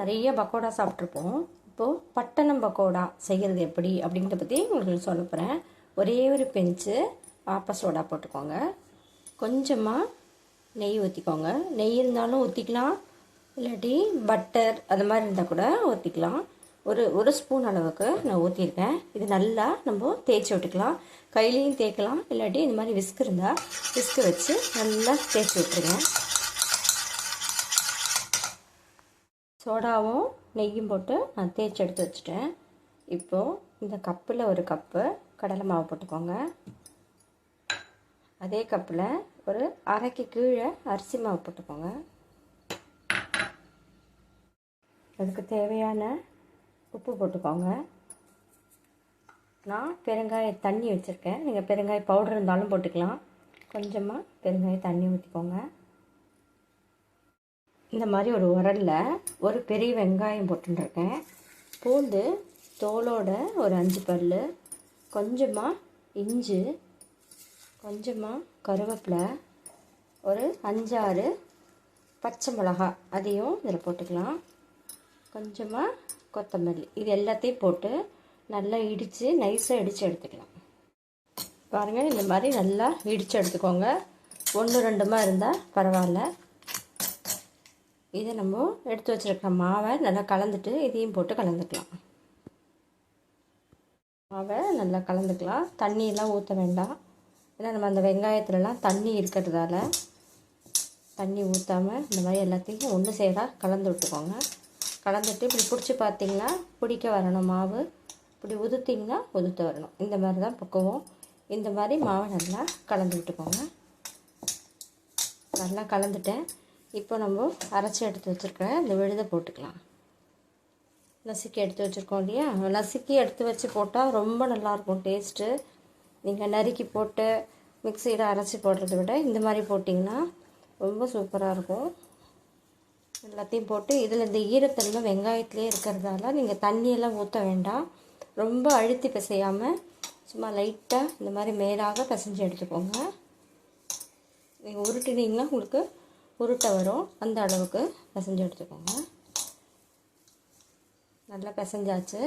நிறைய பக்கோடா சாப்பிட்ருப்போம் இப்போது பட்டணம் பக்கோடா செய்கிறது எப்படி அப்படின்றத பற்றி உங்களுக்கு சொல்ல போகிறேன் ஒரே ஒரு பெஞ்சு பாப்பா சோடா போட்டுக்கோங்க. கொஞ்சமாக நெய் ஊற்றிக்கோங்க நெய் இருந்தாலும் ஊற்றிக்கலாம் இல்லாட்டி பட்டர் அது மாதிரி இருந்தால் கூட ஊற்றிக்கலாம் ஒரு ஒரு ஸ்பூன் அளவுக்கு நான் ஊற்றிருக்கேன் இது நல்லா நம்ம தேய்ச்சி விட்டுக்கலாம். கையிலையும் தேய்க்கலாம். இல்லாட்டி இந்த மாதிரி விஸ்க் இருந்தால் விஸ்க்கு வச்சு நல்லா தேய்ச்சி விட்டுருங்க. சோடாவும் நெய்யும் போட்டு நான் தேய்ச்சி எடுத்து வச்சுட்டேன். இப்போது இந்த கப்பில் ஒரு கப்பு கடலை மாவு போட்டுக்கோங்க. அதே கப்பில் ஒரு அரைக்கு கீழே அரிசி மாவு போட்டுக்கோங்க. அதுக்கு தேவையான உப்பு போட்டுக்கோங்க. நான் பெருங்காய தண்ணி வச்சுருக்கேன். நீங்கள் பெருங்காய பவுடர் இருந்தாலும் போட்டுக்கலாம். கொஞ்சமாக பெருங்காய தண்ணி ஊற்றிக்கோங்க இந்த மாதிரி ஒரு உரலில் ஒரு பெரிய வெங்காயம் போட்டுருக்கேன். பூண்டு தோலோட ஒரு அஞ்சு பல் கொஞ்சமாக இஞ்சி கொஞ்சமாக கருவேப்பிலை ஒரு அஞ்சாறு பச்சை மிளகா அதையும் இதில் போட்டுக்கலாம். கொஞ்சமாக கொத்தமல்லி இது எல்லாத்தையும் போட்டு நல்லா இடித்து நைஸாக இடித்து எடுத்துக்கலாம். பாருங்கள் இந்த மாதிரி நல்லா இடித்து எடுத்துக்கோங்க. ஒன்று ரெண்டுமா இருந்தால் பரவாயில்ல. இதை நம்ம எடுத்து வச்சுருக்க மாவை நல்லா கலந்துட்டு இதையும் போட்டு கலந்துக்கலாம். மாவை நல்லா கலந்துக்கலாம். தண்ணியெல்லாம் ஊற்ற வேண்டாம். ஏன்னா நம்ம அந்த வெங்காயத்துலலாம் தண்ணி இருக்கிறதால தண்ணி ஊற்றாமல் இந்த மாதிரி எல்லாத்தையும் ஒன்று சேராக கலந்து விட்டுக்கோங்க. கலந்துட்டு இப்படி பிடிச்சி பார்த்தீங்கன்னா பிடிக்க வரணும் மாவு. இப்படி உதுத்திங்கன்னா உதுத்த வரணும். இந்த மாதிரி தான் பக்குவோம். இந்த மாதிரி மாவை நல்லா கலந்து விட்டுக்கோங்க. நல்லா கலந்துட்டேன். இப்போ நம்ம அரைச்சி எடுத்து வச்சுருக்கிற இந்த விழுதை போட்டுக்கலாம். நசுக்கி எடுத்து வச்சுருக்கோம் இல்லையா? நசுக்கி எடுத்து வச்சு போட்டால் ரொம்ப நல்லாயிருக்கும் டேஸ்ட்டு. நீங்கள் நறுக்கி போட்டு மிக்சியில் அரைச்சி போடுறத விட இந்த மாதிரி போட்டிங்கன்னா ரொம்ப சூப்பராக இருக்கும். எல்லாத்தையும் போட்டு இதில் இந்த ஈரத்தன்மை வெங்காயத்துலேயே இருக்கிறதால நீங்கள் தண்ணியெல்லாம் ஊற்ற வேண்டாம். ரொம்ப அழுத்தி பிசையாமல் சும்மா லைட்டாக இந்த மாதிரி மேலாக பிசைஞ்சு எடுத்துக்கோங்க. நீங்கள் உருட்டினீங்கன்னா உங்களுக்கு உருட்டை வரும். அந்த அளவுக்கு பிசைஞ்சு எடுத்துக்கோங்க. நல்லா பிசைஞ்சாச்சு.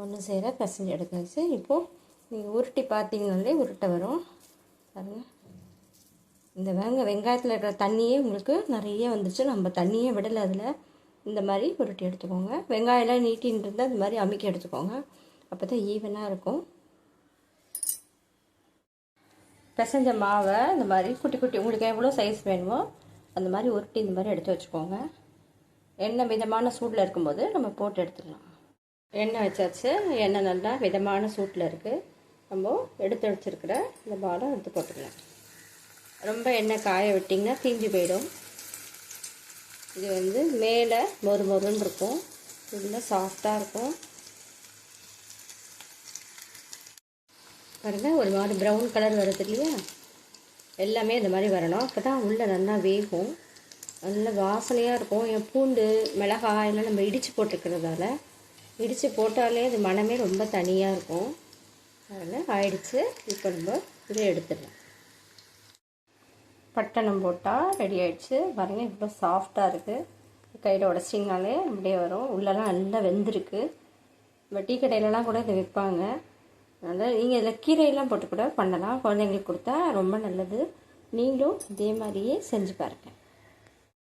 ஒன்று சேர பிசைஞ்சு எடுத்தாச்சு. இப்போது நீங்கள் உருட்டி பார்த்தீங்கனாலே உருட்டை வரும். பாருங்கள் இந்த வெங்க வெங்காயத்தில் இருக்கிற தண்ணியே உங்களுக்கு நிறைய வந்துச்சு. நம்ம தண்ணியே விடலை அதில். இந்த மாதிரி உருட்டி எடுத்துக்கோங்க. வெங்காயம்லாம் நீட்டின்னு இருந்தால் இந்த மாதிரி அமுக்கி எடுத்துக்கோங்க. அப்போ தான் ஈவனாக இருக்கும். பிசைஞ்ச மாவை இந்த மாதிரி குட்டி குட்டி உங்களுக்கு எவ்வளோ சைஸ் வேணுமோ அந்த மாதிரி உருட்டி இந்த மாதிரி எடுத்து வச்சுக்கோங்க. எண்ணெய் மிதமான சூட்டில் இருக்கும்போது நம்ம போட்டு எடுத்துக்கலாம் எண்ணெய் வச்சாச்சு. எண்ணெய் நல்லா மிதமான சூட்டில் இருக்குது நம்ம எடுத்து வச்சுருக்கிற இந்த பாலை எடுத்து போட்டுக்கலாம். ரொம்ப எண்ணெய் காய விட்டிங்கன்னா தீஞ்சு போயிடும். இது வந்து மேலே மொறு மொறுன்னு இருக்கும். இதில் சாஃப்டாக இருக்கும். பாருங்கள் ஒரு மாதிரி ப்ரௌன் கலர் வருது இல்லையா? எல்லாமே இந்த மாதிரி வரணும். அப்போ தான் உள்ளே நல்லா வேகும். நல்ல வாசனையாக இருக்கும். என் பூண்டு மிளகாய் எல்லாம் நம்ம இடித்து போட்டுக்கிறதால இடித்து போட்டாலே அது மனமே ரொம்ப தனியாக இருக்கும். அதில் ஆயிடுச்சு. இப்போ நம்ம இதை எடுத்துடலாம். பட்டணம் போட்டால் ரெடி ஆயிடுச்சு. பாருங்கள் இவ்வளோ சாஃப்டாக இருக்குது கையில் உடச்சிங்கனாலே அப்படியே வரும். உள்ளெல்லாம் நல்லா வெந்திருக்கு. இப்போ டீ கடையிலலாம் கூட இதை விற்பாங்க. அதனால் நீங்கள் இதில் கீரையெல்லாம் போட்டு கூட பண்ணலாம். குழந்தைங்களுக்கு கொடுத்தா ரொம்ப நல்லது. நீங்களும் இதே மாதிரியே செஞ்சு பாருங்கள்